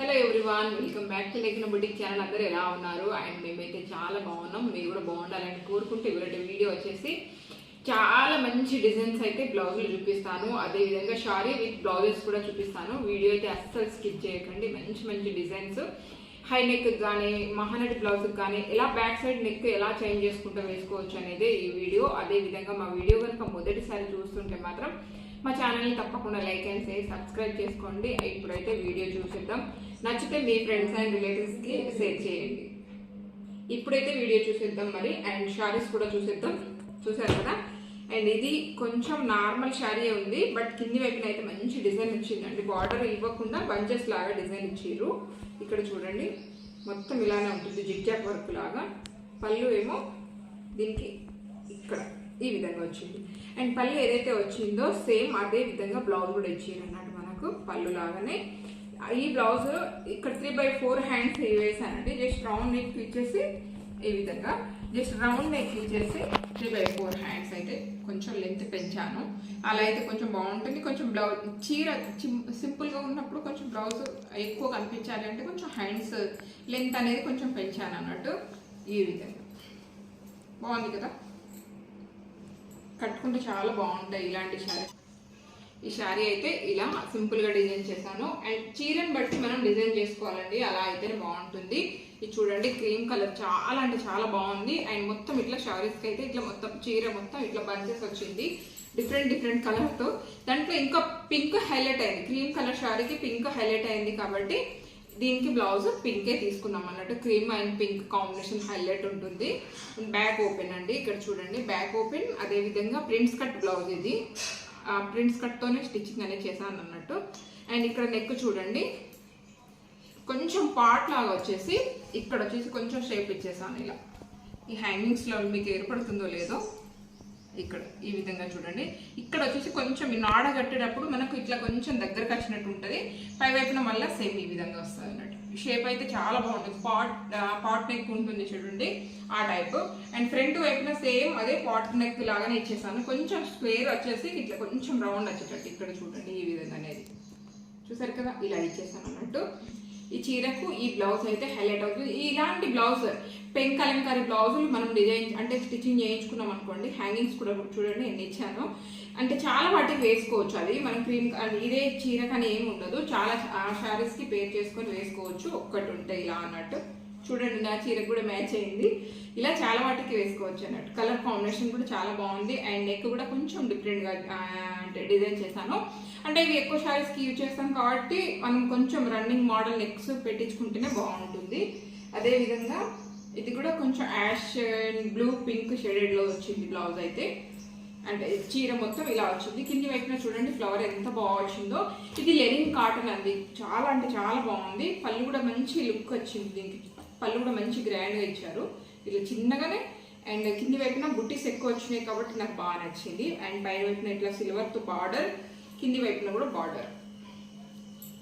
Hello everyone welcome back to Lekhana Buddi channel అందరూ ఎలా ఉన్నారు? అండ్ మేమైతే చాలా బాగున్నాం. మీరు కూడా బాగుండాలని కోరుకుంటూ ఇవాళ వీడియో వచ్చేసి చాలా మంచి డిజైన్స్ అయితే బ్లౌజులు చూపిస్తాను. అదే విధంగా షారీ విత్ బ్లౌజెస్ కూడా చూపిస్తాను. వీడియో అయితే అస్సలు స్కిప్ చేయకండి. మంచి మంచి డిజైన్స్ హై నెక్ కానీ మహానటి బ్లౌజ్కి కానీ ఎలా బ్యాక్ సైడ్ నెక్ ఎలా చేంజ్ చేసుకుంటూ వేసుకోవచ్చు అనేది ఈ వీడియో. అదే విధంగా మా వీడియో కనుక మొదటిసారి చూస్తుంటే మాత్రం మా ఛానల్ని తప్పకుండా లైక్ అండ్ షేర్ సబ్స్క్రైబ్ చేసుకోండి. ఇప్పుడైతే వీడియో చూసేద్దాం. నచ్చితే మీ ఫ్రెండ్స్ అండ్ రిలేటివ్స్కి షేర్ చేయండి. ఇప్పుడైతే వీడియో చూసేద్దాం మరి అండ్ శారీస్ కూడా చూసేద్దాం. చూసారు కదా? అండ్ ఇది కొంచెం నార్మల్ శారీ ఉంది బట్ కింది వైపున అయితే మంచి డిజైన్ ఇచ్చిందండి. బార్డర్ ఇవ్వకుండా బంచెస్ లాగా డిజైన్ ఇచ్చారు ఇక్కడ చూడండి మొత్తం ఇలానే ఉంటుంది జిగ్జాక్ వర్క్ లాగా. పళ్ళు ఏమో దీనికి ఇక్కడ ఈ విధంగా వచ్చింది. అండ్ పళ్ళు ఏదైతే వచ్చిందో సేమ్ అదే విధంగా బ్లౌజ్ కూడా ఇచ్చారు అన్నట్టు మనకు పళ్ళు లాగానే. ఈ బ్లౌజ్ ఇక్కడ త్రీ బై ఫోర్ హ్యాండ్స్ వేసానండి జస్ట్ రౌండ్ నెక్ ఇచ్చేసి ఈ విధంగా. జస్ట్ రౌండ్ నెక్ ఇచ్చేసి త్రీ బై ఫోర్ హ్యాండ్స్ అయితే కొంచెం లెంత్ పెంచాను. అలా అయితే కొంచెం బాగుంటుంది. కొంచెం బ్లౌజ్ చీర సింపుల్గా ఉన్నప్పుడు కొంచెం బ్లౌజ్ ఎక్కువ కనిపించాలి అంటే కొంచెం హ్యాండ్స్ లెంత్ అనేది కొంచెం పెంచాను అన్నట్టు ఈ విధంగా. బాగుంది కదా? కట్టుకుంటే చాలా బాగుంటాయి ఇలాంటి శారీ ఈ శారీ అయితే ఇలా సింపుల్గా డిజైన్ చేశాను. అండ్ చీరని బట్టి మనం డిజైన్ చేసుకోవాలండి. అలా అయితేనే బాగుంటుంది. ఇది చూడండి క్రీమ్ కలర్ చాలా అంటే చాలా బాగుంది. అండ్ మొత్తం ఇట్లా శారీస్కి అయితే ఇట్లా మొత్తం చీర మొత్తం ఇట్లా బంచెస్ వచ్చింది. డిఫరెంట్ డిఫరెంట్ కలర్తో దాంట్లో ఇంకా పింక్ హైలైట్ అయింది. క్రీమ్ కలర్ శారీకి పింక్ హైలైట్ అయింది కాబట్టి దీనికి బ్లౌజ్ పింకే తీసుకున్నాం అన్నట్టు. Cream and pink combination highlight ఉంటుంది. బ్యాక్ ఓపెన్ అండి. ఇక్కడ చూడండి బ్యాక్ ఓపెన్ అదే విధంగా ప్రింట్స్ కట్ బ్లౌజ్ ఇది. ప్రింట్స్ కట్తోనే స్టిచ్చింగ్ అనేది చేశాను అన్నట్టు. అండ్ ఇక్కడ నెక్ చూడండి. కొంచెం పార్ట్ లాగా వచ్చేసి ఇక్కడ వచ్చేసి కొంచెం షేప్ ఇచ్చేసాను ఇలా. ఈ హ్యాంగింగ్స్లో మీకు ఏర్పడుతుందో లేదో. ఇక్కడ ఈ విధంగా చూడండి. ఇక్కడ వచ్చేసి కొంచెం నాడగట్టేటప్పుడు నాడ కట్టేటప్పుడు మనకు ఇట్లా కొంచెం దగ్గరకు వచ్చినట్టు ఉంటుంది. పై వైపున మళ్ళీ సేమ్ ఈ విధంగా వస్తుంది అన్నట్టు. షేప్ అయితే చాలా బాగుంటుంది. పాట్ పాట్ నెక్ ఉంటుంది చూడండి ఆ టైప్ అండ్ ఫ్రంట్ వైపున సేమ్ అదే పాట్ నెక్ లాగానే ఇచ్చేసాను. కొంచెం స్క్వేర్ వచ్చేసి ఇట్లా కొంచెం రౌండ్ వచ్చేటట్టు ఇక్కడ చూడండి ఈ విధంగా అనేది. చూసారు కదా? ఇలా ఇచ్చేసాను అన్నట్టు. ఈ చీరకు ఈ బ్లౌజ్ అయితే హైలైట్ అవుతుంది. ఇలాంటి బ్లౌజ్ పెన్ కలంకారీ బ్లౌజులు మనం డిజైన్ అంటే స్టిచ్చింగ్ చేయించుకున్నాం అనుకోండి హ్యాంగింగ్స్ కూడా చూడండి ఎన్ని ఇచ్చాను. అంటే చాలా వాటికి వేసుకోవచ్చు అది. మనం క్రీమ్ ఇదే చీర కానీ ఏమి ఉండదు. చాలా ఆ శారీస్కి పేర్ చేసుకొని వేసుకోవచ్చు. ఒక్కటి ఉంటాయి ఇలా అన్నట్టు. చూడండి నా చీరకు కూడా మ్యాచ్ అయింది. ఇలా చాలా వాటికి వేసుకోవచ్చు అన్నట్టు. కలర్ కాంబినేషన్ కూడా చాలా బాగుంది. అండ్ నెక్ కూడా కొంచెం డిఫరెంట్గా అంటే డిజైన్ చేశాను. అంటే ఇవి ఎక్కువ శారీస్కి యూజ్ చేస్తాం కాబట్టి మనం కొంచెం రన్నింగ్ మోడల్ నెక్స్ పెట్టించుకుంటేనే బాగుంటుంది. అదేవిధంగా ఇది కూడా కొంచెం యాష్ బ్లూ పింక్ షేడెడ్లో వచ్చింది బ్లౌజ్ అయితే. అంటే చీర మొత్తం ఇలా వచ్చింది. కింది వైపున చూడండి ఫ్లవర్ ఎంత బాగా వచ్చిందో. ఇది లెనిన్ కాటన్ అండి. చాలా అంటే చాలా బాగుంది. పళ్ళు కూడా మంచి లుక్ వచ్చింది దీనికి. పళ్ళు కూడా మంచి గ్రాండ్గా ఇచ్చారు. ఇలా చిన్నగానే అండ్ కింది వైపున బుట్టీస్ ఎక్కువ వచ్చినాయి కాబట్టి నాకు బాగా నచ్చింది. అండ్ పైన వైపున ఇట్లా సిల్వర్తో బార్డర్ కింది వైపున కూడా బార్డర్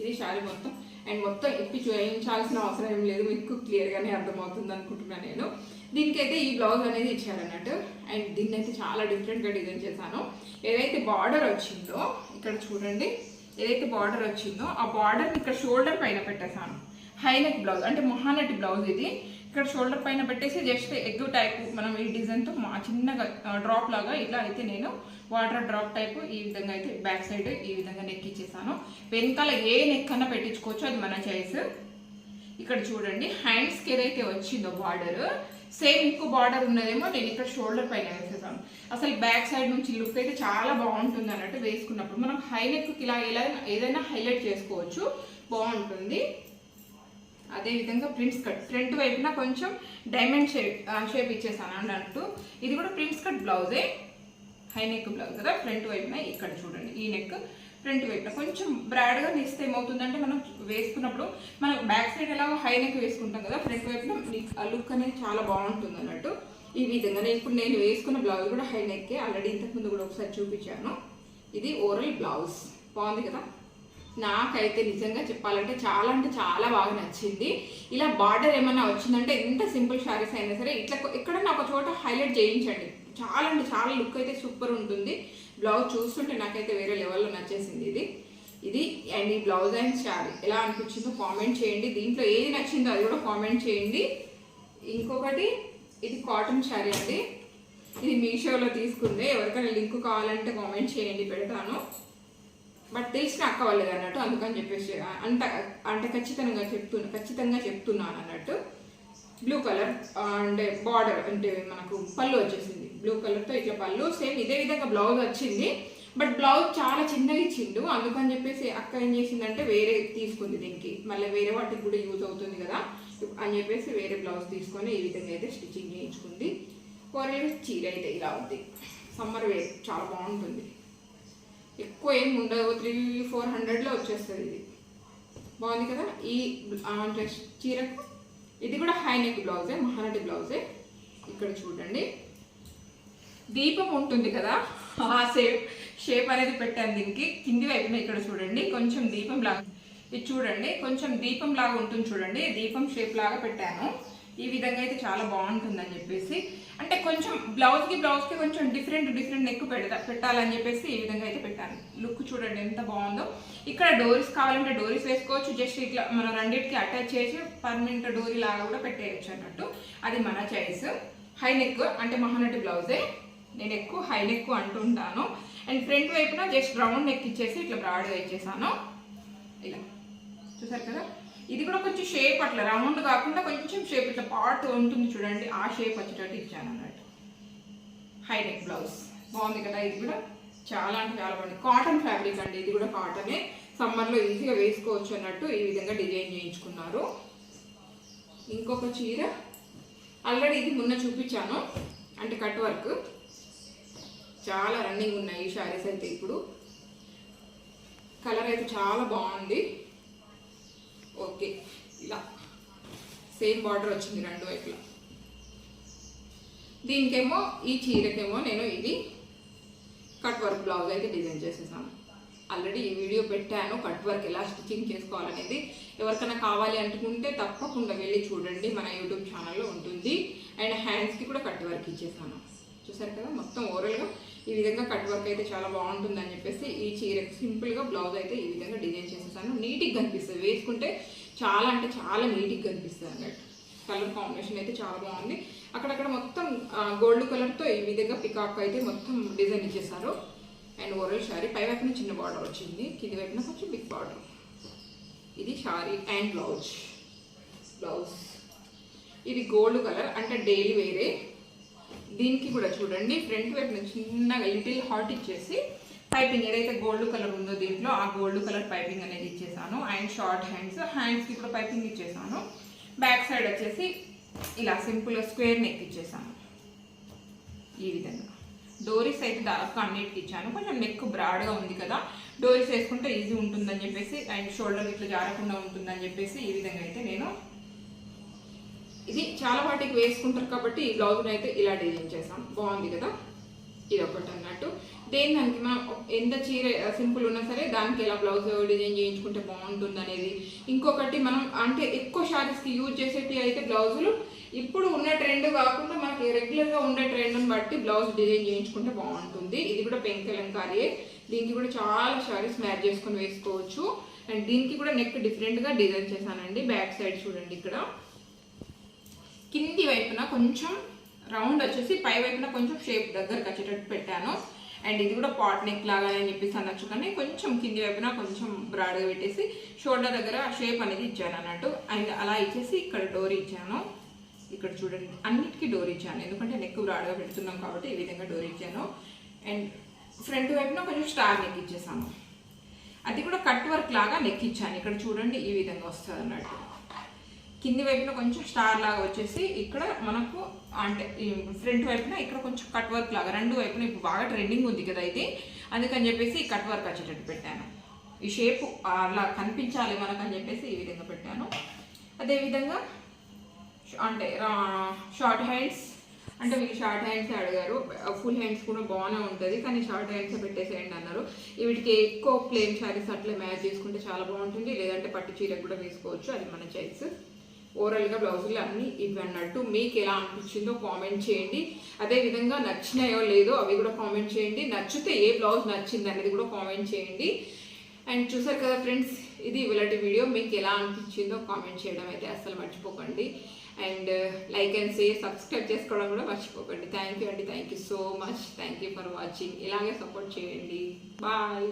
ఇది శారీ మొత్తం. అండ్ మొత్తం ఇప్పి చూపించాల్సిన అవసరం ఏం లేదు. మీకు క్లియర్గానే అర్థమవుతుంది అనుకుంటున్నాను నేను. దీనికైతే ఈ బ్లౌజ్ అనేది ఇచ్చారన్నట్టు. అండ్ దీన్ని అయితే చాలా డిఫరెంట్గా డిజైన్ చేశాను. ఏదైతే బార్డర్ వచ్చిందో ఇక్కడ చూడండి. ఏదైతే బార్డర్ వచ్చిందో ఆ బార్డర్ ఇక్కడ షోల్డర్ పైన పెట్టేశాను. హైనెక్ బ్లౌజ్ అంటే మొహానటి బ్లౌజ్ ఇది. ఇక్కడ షోల్డర్ పైన పెట్టేసి జస్ట్ ఎగ్ టైప్ మనం ఈ డిజైన్తో మా చిన్నగా డ్రాప్ లాగా ఇలా అయితే నేను వాటర్ డ్రాప్ టైప్ ఈ విధంగా అయితే బ్యాక్ సైడ్ ఈ విధంగా నెక్ ఇచ్చేసాను. వెనకాల ఏ నెక్ అన్నా పెట్టించుకోవచ్చు అది మన చాయిస్ ఇక్కడ చూడండి హ్యాండ్స్కి ఏదైతే వచ్చిందో బార్డర్ సేమ్ ఇంకో బార్డర్ ఉన్నదేమో నేను ఇక్కడ షోల్డర్ పైన వేసేసాను. అసలు బ్యాక్ సైడ్ నుంచి లుక్ అయితే చాలా బాగుంటుంది అన్నట్టు వేసుకున్నప్పుడు మనం హై నెక్కి ఇలా ఇలా ఏదైనా హైలైట్ చేసుకోవచ్చు. బాగుంటుంది. అదే విధంగా ప్రింట్స్ కట్ ఫ్రంట్ వైపున కొంచెం డైమండ్ షేప్ షేప్ ఇచ్చేసాను అన్నట్టు. ఇది కూడా ప్రింట్స్ కట్ బ్లౌజే. హై నెక్ బ్లౌజ్ కదా ఫ్రంట్ వైపున ఇక్కడ చూడండి. ఈ నెక్ ఫ్రంట్ వైపున కొంచెం బ్రాడ్గా నిస్తే ఏమవుతుందంటే మనం వేసుకున్నప్పుడు మనం బ్యాక్ సైడ్ ఎలా హై నెక్ వేసుకుంటాం కదా ఫ్రంట్ వైపున ఆ లుక్ అనేది చాలా బాగుంటుంది అన్నట్టు. ఈ విధంగా నేను ఇప్పుడు నేను వేసుకున్న బ్లౌజ్ కూడా హై నెక్కే ఆల్రెడీ ఇంతకుముందు కూడా ఒకసారి చూపించాను. ఇది ఓరల్ బ్లౌజ్ బాగుంది కదా? నాకైతే నిజంగా చెప్పాలంటే చాలా అంటే చాలా బాగా నచ్చింది. ఇలా బార్డర్ ఏమైనా వచ్చిందంటే ఎంత సింపుల్ శారీస్ అయినా సరే ఇట్లా ఎక్కడన్నా ఒక చోట హైలైట్ చేయించండి. చాలా అంటే చాలా లుక్ అయితే సూపర్ ఉంటుంది. బ్లౌజ్ చూస్తుంటే నాకైతే వేరే లెవెల్లో నచ్చేసింది ఇది. ఇది అండ్ ఈ బ్లౌజ్ అండ్ శారీ. ఎలా అనిపించిందో కామెంట్ చేయండి. దీంట్లో ఏది నచ్చిందో అది కూడా కామెంట్ చేయండి. ఇంకొకటి ఇది కాటన్ శారీ అండి. ఇది మీషోలో తీసుకుంది. ఎవరికైనా లింక్ కావాలంటే కామెంట్ చేయండి పెడతాను. బట్ తెలిసిన అక్క వాళ్ళది అన్నట్టు అందుకని చెప్పేసి అంత అంటే ఖచ్చితంగా చెప్తున్నా ఖచ్చితంగా చెప్తున్నాను అన్నట్టు. బ్లూ కలర్ అంటే బార్డర్ అంటే మనకు పళ్ళు వచ్చేసింది. బ్లూ కలర్తో ఇట్లా పళ్ళు సేమ్ ఇదే విధంగా బ్లౌజ్ వచ్చింది. బట్ బ్లౌజ్ చాలా చిన్నగా ఇచ్చిండు. అందుకని చెప్పేసి అక్క ఏం చేసిందంటే వేరే తీసుకుంది దీనికి. మళ్ళీ వేరే వాటికి కూడా యూజ్ అవుతుంది కదా. అని చెప్పేసి వేరే బ్లౌజ్ తీసుకొని ఈ విధంగా అయితే స్టిచ్చింగ్ చేయించుకుంది. ఓవరాల్గా చీర అయితే ఇలా ఉంది. సమ్మర్ వేర్ చాలా బాగుంటుంది. ఎక్కువ ఏం ఉండదు. త్రీ ఫోర్ హండ్రెడ్లో వచ్చేస్తుంది ఇది. బాగుంది కదా? ఈ ఆ, చీరకు. ఇది కూడా హైనెక్ బ్లౌజే మహానటి బ్లౌజే. ఇక్కడ చూడండి. దీపం ఉంటుంది కదా? ఆ షేప్ షేప్ అనేది పెట్టాను దీనికి. కింది వైపున ఇక్కడ చూడండి. కొంచెం దీపం లాగా ఇది చూడండి. కొంచెం దీపం లాగా ఉంటుంది చూడండి. దీపం షేప్ లాగా పెట్టాను. ఈ విధంగా అయితే చాలా బాగుంటుందని చెప్పేసి అంటే కొంచెం బ్లౌజ్కి బ్లౌజ్కి కొంచెం డిఫరెంట్ డిఫరెంట్ నెక్ పెడతా పెట్టాలని చెప్పేసి ఈ విధంగా అయితే పెట్టాను. లుక్ చూడండి ఎంత బాగుందో. ఇక్కడ డోరీస్ కావాలంటే డోరీస్ వేసుకోవచ్చు జస్ట్ ఇట్లా మనం రెండింటికి అటాచ్ చేసి పర్మనెంట్ డోరీ లాగా కూడా పెట్టేయచ్చు అన్నట్టు. అది మన చాయిస్. హై నెక్ అంటే మహానటి బ్లౌజే. నేను ఎక్కువ హై నెక్ అంటుంటాను. అండ్ ఫ్రంట్ వైపున జస్ట్ రౌండ్ నెక్ ఇచ్చేసి ఇట్లా బ్రాడ్గా ఇచ్చేసాను ఇలా. చూసారు కదా? ఇది కూడా కొంచెం షేప్ అట్లా రౌండ్ కాకుండా కొంచెం షేప్ ఇట్లా పార్ట్ ఉంటుంది చూడండి. ఆ షేప్ వచ్చేటట్టు ఇచ్చాను అన్నట్టు. హైనెక్ బ్లౌజ్ బాగుంది కదా? ఇది కూడా చాలా అంటే చాలా బాగుంది. కాటన్ ఫ్యాబ్రిక్ అండి. ఇది కూడా కాటనే సమ్మర్లో ఈజీగా వేసుకోవచ్చు అన్నట్టు ఈ విధంగా డిజైన్ చేయించుకున్నారు. ఇంకొక చీర. ఆల్రెడీ ఇది మొన్న చూపించాను. అంటే కట్ వర్క్ చాలా రన్నింగ్ ఉన్నాయి ఈ శారీస్ అయితే ఇప్పుడు. కలర్ అయితే చాలా బాగుంది. ఓకే. ఇలా. సేమ్ బార్డర్ వచ్చింది రెండు వైపులా. దీనికేమో ఈ చీరకేమో నేను ఇది కట్ వర్క్ బ్లౌజ్ అయితే డిజైన్ చేసేసాను. ఆల్రెడీ ఈ వీడియో పెట్టాను కట్ వర్క్ ఎలా స్టిచ్చింగ్ చేసుకోవాలనేది. ఎవరికైనా కావాలి అనుకుంటే తప్పకుండా వెళ్ళి చూడండి మన యూట్యూబ్ ఛానల్లో ఉంటుంది. అండ్ హ్యాండ్స్కి కూడా కట్ వర్క్ ఇచ్చేసాను. చూసారు కదా మొత్తం ఓవరాల్గా ఈ విధంగా కట్ వర్క్ అయితే చాలా బాగుంటుందని చెప్పేసి ఈ చీరకు సింపుల్గా బ్లౌజ్ అయితే ఈ విధంగా డిజైన్ చేసేసాను. నీట్గా కనిపిస్తుంది. వేసుకుంటే చాలా అంటే చాలా నీట్గా కనిపిస్తుంది అన్నట్టు. కలర్ కాంబినేషన్ అయితే చాలా బాగుంది. అక్కడక్కడ మొత్తం గోల్డ్ కలర్తో ఈ విధంగా పికాక్ అయితే మొత్తం డిజైన్ ఇచ్చేసారు. అండ్ ఓరల్ శారీ పై వైపున చిన్న బార్డర్ వచ్చింది. కింది వైపున కొంచెం బిగ్ బార్డర్ ఇది శారీ అండ్ బ్లౌజ్. బ్లౌజ్. ఇది గోల్డ్ కలర్. అంటే డైలీ వేరే. దీనికి కూడా చూడండి ఫ్రంట్ వైపున చిన్నగా లిటిల్ హాట్ ఇచ్చేసి పైపింగ్ ఏదైతే గోల్డ్ కలర్ ఉందో దీంట్లో ఆ గోల్డ్ కలర్ పైపింగ్ అనేది ఇచ్చేసాను. అండ్ షార్ట్ హ్యాండ్స్ హ్యాండ్స్కి కూడా పైపింగ్ ఇచ్చేసాను. బ్యాక్ సైడ్ వచ్చేసి ఇలా సింపుల్గా స్క్వేర్ నెక్ ఇచ్చేసాను. ఈ విధంగా. డోరీస్ అయితే దాదాపు అన్నిటికి ఇచ్చాను. కొంచెం నెక్ బ్రాడ్గా ఉంది కదా డోరీస్ వేసుకుంటే ఈజీ ఉంటుందని చెప్పేసి అండ్ షోల్డర్ ఇట్లా జారకుండా ఉంటుందని చెప్పేసి ఈ విధంగా అయితే నేను ఇది చాలా వాటికి వేసుకుంటారు కాబట్టి ఈ బ్లౌజ్ని అయితే ఇలా డిజైన్ చేసాం బాగుంది కదా? ఇది ఒకటి అన్నట్టు. దేని దానికి మనం ఎంత చీర సింపుల్ ఉన్నా సరే దానికి ఎలా బ్లౌజ్ డిజైన్ చేయించుకుంటే బాగుంటుంది అనేది. ఇంకొకటి మనం అంటే ఎక్కువ శారీస్కి యూజ్ చేసేటి అయితే బ్లౌజులు ఇప్పుడు ఉన్న ట్రెండ్ కాకుండా మనకి రెగ్యులర్గా ఉండే ట్రెండ్ని బట్టి బ్లౌజ్ డిజైన్ చేయించుకుంటే బాగుంటుంది. ఇది కూడా పెంకలంకారియే దీనికి కూడా చాలా శారీస్ మ్యాచ్ చేసుకొని వేసుకోవచ్చు. అండ్ దీనికి కూడా నెక్ డిఫరెంట్గా డిజైన్ చేశానండి. బ్యాక్ సైడ్ చూడండి ఇక్కడ. కింది వైపున కొంచెం రౌండ్ వచ్చేసి పై వైపున కొంచెం షేప్ దగ్గరకు వచ్చేటట్టు పెట్టాను. అండ్ ఇది కూడా పాట్ నెక్ లాగా అని చెప్పేసి అనొచ్చు కానీ కొంచెం కింది వైపున కొంచెం బ్రాడ్గా పెట్టేసి షోల్డర్ దగ్గర షేప్ అనేది ఇచ్చాను అన్నట్టు. అండ్ అలా ఇచ్చేసి ఇక్కడ డోర్ ఇచ్చాను. ఇక్కడ చూడండి అన్నిటికీ డోర్ ఇచ్చాను. ఎందుకంటే నెక్ బ్రాడ్గా పెడుతున్నాం కాబట్టి ఈ విధంగా డోర్ ఇచ్చాను. అండ్ ఫ్రంట్ వైపున కొంచెం స్టార్ నెక్ ఇచ్చేసాను. అది కూడా కట్ వర్క్ లాగా నెక్ ఇచ్చాను. ఇక్కడ చూడండి ఈ విధంగా వస్తుంది అన్నట్టు కింది వైపున కొంచెం స్టార్ లాగా వచ్చేసి ఇక్కడ మనకు అంటే ఫ్రంట్ వైపున ఇక్కడ కొంచెం కట్ వర్క్ లాగా రెండు వైపున ఇప్పుడు బాగా ట్రెండింగ్ ఉంది కదా ఇది. అందుకని చెప్పేసి కట్ వర్క్ వచ్చేటట్టు పెట్టాను. ఈ షేప్ అలా కనిపించాలి మనకు అని చెప్పేసి ఈ విధంగా పెట్టాను. అదేవిధంగా అంటే షార్ట్ హ్యాండ్స్ అంటే వీళ్ళు షార్ట్ హ్యాండ్స్ అడిగారు ఫుల్ హ్యాండ్స్ కూడా బాగానే ఉంటుంది కానీ షార్ట్ హ్యాండ్స్ పెట్టేసేయండి అన్నారు. వీటికి ఎక్కువ ప్లేన్ శారీస్ అట్లా మ్యాచ్ చేసుకుంటే చాలా బాగుంటుంది లేదంటే పట్టు చీర కూడా వేసుకోవచ్చు అది మన చాయిస్ ఓవరాల్గా బ్లౌజులు అన్నీ ఇవి అన్నట్టు మీకు ఎలా అనిపించిందో కామెంట్ చేయండి. అదే విధంగా నచ్చినాయో లేదో అవి కూడా కామెంట్ చేయండి. నచ్చితే ఏ బ్లౌజ్ నచ్చింది అనేది కూడా కామెంట్ చేయండి. అండ్ చూసారు కదా ఫ్రెండ్స్ ఇది ఇలాంటి వీడియో. మీకు ఎలా అనిపించిందో కామెంట్ చేయడం అయితే అస్సలు మర్చిపోకండి. And like and share subscribe చేసుకోవడం కూడా మర్చిపోకండి. థ్యాంక్ యూ అండి. Thank you so much. Thank you for watching. ఇలాగే సపోర్ట్ చేయండి. బాయ్.